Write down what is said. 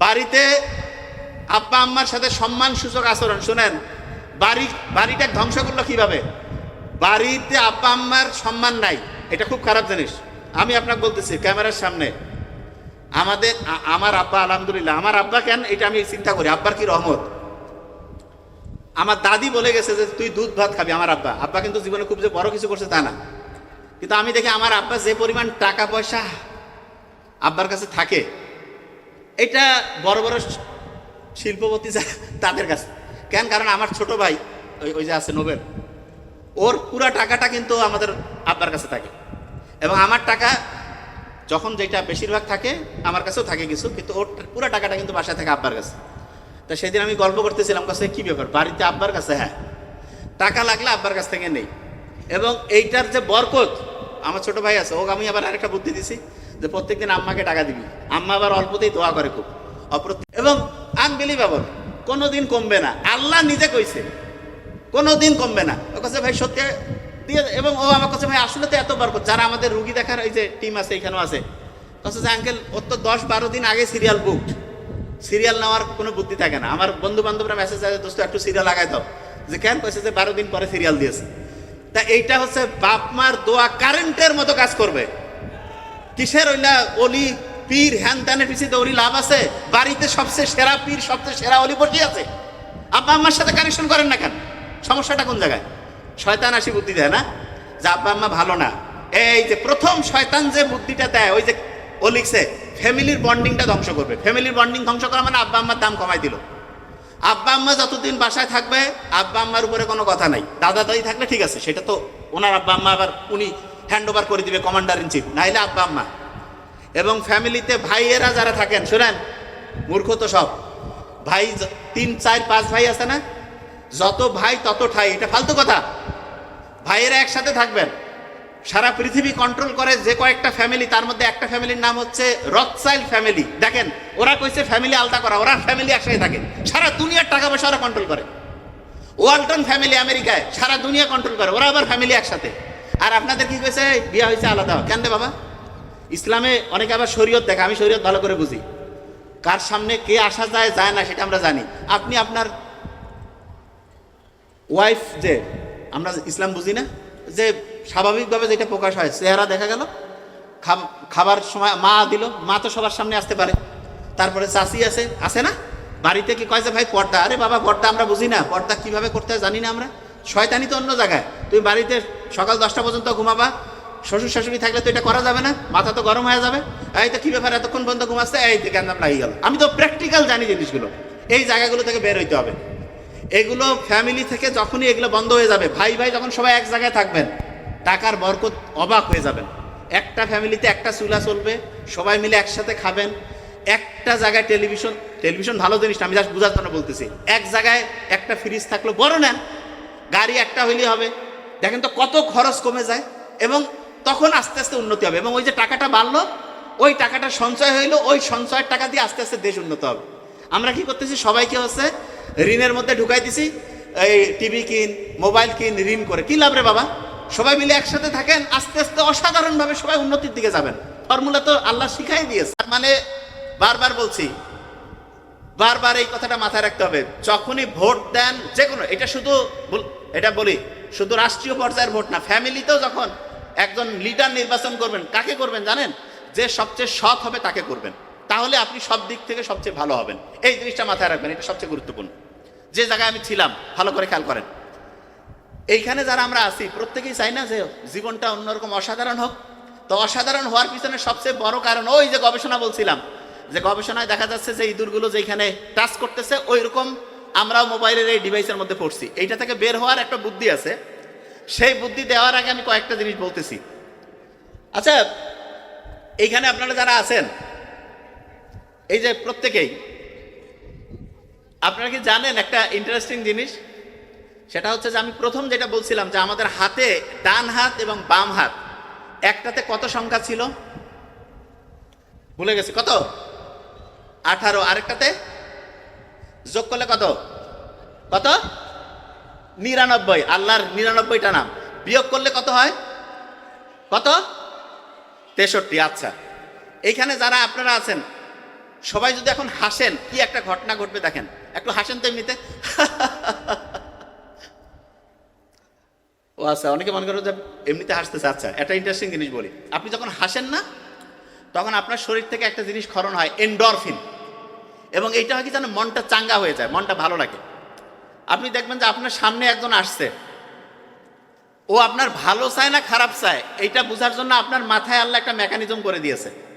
বাড়িতে আব্বা আম্মার সাথে সম্মান সূচক আচরণ, শুনেন, বাড়ি, বাড়িটা ধ্বংস করল কীভাবে? বাড়িতে আব্বা আম্মার সম্মান নাই। এটা খুব খারাপ জিনিস। আমি আপনাকে বলতেছি, ক্যামেরার সামনে, আমাদের আমার আব্বা, আলহামদুলিল্লাহ, আমার আব্বা কেন এটা আমি চিন্তা করি, আব্বার কি রহমত? আমার দাদি বলে গেছে যে, তুই দুধ, ভাত খাবি, আমার আব্বা। আব্বা কিন্তু জীবনে খুব যে বড় কিছু করছে তা না। কিন্তু আমি দেখি আমার আব্বা যে পরিমাণ টাকা পয়সা আব্বার কাছে থাকে এটা বড় বড় শিল্পপতি যা- তাদের কাছে। কেন? কারণ আমার ছোট ভাই, ওই ওই যে আছে নোবেল, ওর পুরা টাকাটা কিন্তু আমাদের আব্বার কাছে থাকে। এবং আমার টাকা যখন যেটা বেশিরভাগ থাকে, আমার কাছেও থাকে কিছু, কিন্তু ওর পুরো টাকাটা কিন্তু বাসায় থাকে আব্বার কাছে। তা সেদিন আমি গল্প করতেছিলাম কাছে কি ব্যাপার? বাড়িতে আব্বার কাছে? হ্যাঁ। টাকা লাগলে আব্বার কাছ থেকে নেই। এবং এইটার যে বরকত, আমার ছোট ভাই আছে, ওকে আমি আবার আরেকটা বুদ্ধি দিছি যে প্রত্যেকদিন আম্মাকে টাকা দিবি। আম্মা আবার অল্পতেই দোয়া করে খুব। এবং আনবিলিভেবল কোনো দিন কমবে না। আল্লাহ নিজে কইছে কোনো দিন কমবে না। ও কাছে ভাই, সত্যি দিয়ে এবং ও আমার কাছে ভাই, আসলে তো এত বরকত যারা আমাদের রুগী দেখার এই যে টিম আছে, এখানেও আছে। কাছে যে, আঙ্কেল, ওর তো দশ বারো দিন আগে সিরিয়াল বুকড সিরিয়াল নেওয়ার কোনো বুদ্ধি থাকে না। আমার বন্ধু বান্ধবরা মেসেজ আছে, দোস্ত, একটু সিরিয়াল লাগাই দাও। যে, কেন? কইছে যে, বারো দিন পরে সিরিয়াল দিয়েছে। তা এইটা হচ্ছে বাপ মার দোয়া কারেন্টের মতো কাজ করবে। কিসের ওইলা অলি পীর, হ্যান ত্যানের পিছিয়ে দৌড়ি লাভ আছে? বাড়িতে সবচেয়ে সেরা পীর, সবচেয়ে সেরা অলি বসে আছে। আব্বা আম্মার সাথে কানেকশন করেন না কেন? সমস্যাটা কোন জায়গায়? শয়তান আসি বুদ্ধি দেয় না? যে আব্বা আম্মা ভালো না। এই যে প্রথম শয়তান যে বুদ্ধিটা দেয়, ওই যে ও ফ্যামিলির বন্ডিংটা ধ্বংস করবে। ফ্যামিলির বন্ডিং ধ্বংস করা মানে আব্বা আম্মার দাম কমাই দিল। আব্বা আম্মা যতদিন বাসায় থাকবে, আব্বা আম্মার উপরে কোনো কথা নাই। দাদা দাদি থাকলে ঠিক আছে, সেটা তো ওনার আব্বা আম্মা, আবার উনি হ্যান্ড ওভার করে দিবে কমান্ডার ইন চিফ নাইলে আব্বা, আম্মা। এবং ফ্যামিলিতে ভাইয়েরা যারা থাকেন, শোনেন, মূর্খ তো সব। ভাই তিন, চার, পাঁচ ভাই আছে না? যত ভাই, তত ঠাই। এটা ফালতু কথা। ভাইয়েরা একসাথে থাকবেন। সারা পৃথিবী কন্ট্রোল করে যে কয়েকটা ফ্যামিলি তার মধ্যে একটা ফ্যামিলির নাম হচ্ছে রকসাইল ফ্যামিলি দেখেন, ওরা কইছে ফ্যামিলি আলাদা করা, ওরা ফ্যামিলি একসাথে থাকে। সারা দুনিয়ার টাকা পয়সা ওরা কন্ট্রোল করে। ওয়ালটন ফ্যামিলি আমেরিকায়, সারা দুনিয়া কন্ট্রোল করে, ওরা আবার ফ্যামিলি একসাথে। আর আপনাদের কি কইছে বিয়ে হয়েছে আলাদা। কেন বাবা? ইসলামে অনেকে আবার শরীয়ত দেখে, আমি শরীয়ত ভালো করে বুঝি। কার সামনে কে আসা যায় যায় না, সেটা আমরা জানি। আপনি আপনার ওয়াইফ যে, আমরা ইসলাম বুঝি না, যে স্বাভাবিকভাবে যেটা প্রকাশ হয়, চেহারা দেখা গেল খাবার সময় মা দিল, মা তো সবার সামনে আসতে পারে। তারপরে চাষি আছে আছে না? বাড়িতে কি কয় যে, ভাই, পর্দা। আরে বাবা, পর্দা আমরা বুঝি না। পর্দা কীভাবে করতে হয় জানি না আমরা। শয়তানি তো অন্য জায়গায়। তুমি বাড়িতে সকাল দশটা পর্যন্ত ঘুমাবা। শ্বশুর শাশুড়ি থাকলে তো এটা করা যাবে না, মাথা তো গরম হয়ে যাবে। এই তো কি ব্যাপার, এতক্ষণ পর্যন্ত ঘুমাচ্ছে? এই তো কেন লাগিয়ে গেল আমি তো প্র্যাকটিক্যাল জানি জিনিসগুলো। এই জায়গাগুলো থেকে বের হইতে হবে। এগুলো ফ্যামিলি থেকে যখনই এগুলো বন্ধ হয়ে যাবে, ভাই ভাই যখন সবাই এক জায়গায় থাকবেন, টাকার বরকত অবাক হয়ে যাবেন। একটা ফ্যামিলিতে একটা চুলা চলবে, সবাই মিলে একসাথে খাবেন। একটা জায়গায় টেলিভিশন টেলিভিশন ভালো জিনিস আমি জাস্ট বোঝার জন্য বলতেছি। এক জায়গায় একটা ফ্রিজ থাকল, বড় নেন। গাড়ি একটা হইলেই হবে। দেখেন তো কত খরচ কমে যায় এবং তখন আস্তে আস্তে উন্নতি হবে এবং ওই যে টাকাটা বাড়লো, ওই টাকাটা সঞ্চয় হইল, ওই সঞ্চয়ের টাকা দিয়ে আস্তে আস্তে দেশ উন্নত হবে। আমরা কি করতেছি? সবাইকে হচ্ছে? ঋণের মধ্যে ঢুকাই দিছি। এই টিভি কিন, মোবাইল কিন, ঋণ করে। কি লাভ রে বাবা? সবাই মিলে একসাথে থাকেন, আস্তে আস্তে অসাধারণভাবে সবাই উন্নতির দিকে যাবেন। ফর্মুলা তো আল্লাহ শিখাই দিয়েছে। মানে বারবার বলছি বারবার এই কথাটা মাথায় রাখতে হবে। যখনই ভোট দেন যে কোনো এটা শুধু এটা বলি, শুধু রাষ্ট্রীয় পর্যায়ের ভোট না, ফ্যামিলিতেও যখন একজন লিডার নির্বাচন করবেন, কাকে করবেন জানেন? যে সবচেয়ে সৎ হবে তাকে করবেন। তাহলে আপনি সব দিক থেকে সবচেয়ে ভালো হবেন। এই জিনিসটা মাথায় রাখবেন, এটা সবচেয়ে গুরুত্বপূর্ণ। যে জায়গায় আমি ছিলাম, ভালো করে খেয়াল করেন। এইখানে যারা আমরা আছি, প্রত্যেকেই চাই না যে জীবনটা অন্যরকম অসাধারণ হোক। তো অসাধারণ হওয়ার পিছনে সবচেয়ে বড় কারণ ওই যে গবেষণা বলছিলাম যে গবেষণায় দেখা যাচ্ছে যে ইঁদুরগুলো যেখানে টাচ করতেছে ওই রকম আমরাও মোবাইলের এই ডিভাইসের মধ্যে পড়ছি। এইটা থেকে বের হওয়ার একটা বুদ্ধি আছে। সেই বুদ্ধি দেওয়ার আগে আমি কয়েকটা জিনিস বলতেছি। আচ্ছা এইখানে আপনারা যারা আছেন, এই যে প্রত্যেকেই, আপনারা কি জানেন একটা ইন্টারেস্টিং জিনিস? সেটা হচ্ছে যে আমি প্রথম যেটা বলছিলাম যে আমাদের হাতে ডান হাত এবং বাম হাত, একটাতে কত সংখ্যা ছিল? ভুলে গেছি, কত? আঠারো, আরেকটাতে? যোগ করলে কত? কত? নিরানব্বই। আল্লাহর নিরানব্বইটা নাম। বিয়োগ করলে কত হয়? কত? তেষট্টি। আচ্ছা। এইখানে যারা আপনারা আছেন, সবাই যদি এখন হাসেন, কি একটা ঘটনা ঘটবে দেখেন? একটু হাসেন তো এমনিতে? ও আচ্ছা অনেকে মনে করো যে এমনিতে হাসতেছে। আচ্ছা একটা ইন্টারেস্টিং জিনিস বলি। আপনি যখন হাসেন না, তখন আপনার শরীর থেকে একটা জিনিস ক্ষরণ হয় এন্ডরফিন এবং এইটা হয় কি যেন মনটা চাঙ্গা হয়ে যায়, মনটা ভালো লাগে। আপনি দেখবেন যে আপনার সামনে একজন আসছে। ও আপনার ভালো চায় না খারাপ চায়, এইটা বোঝার জন্য আপনার মাথায় আল্লাহ একটা মেকানিজম করে দিয়েছে।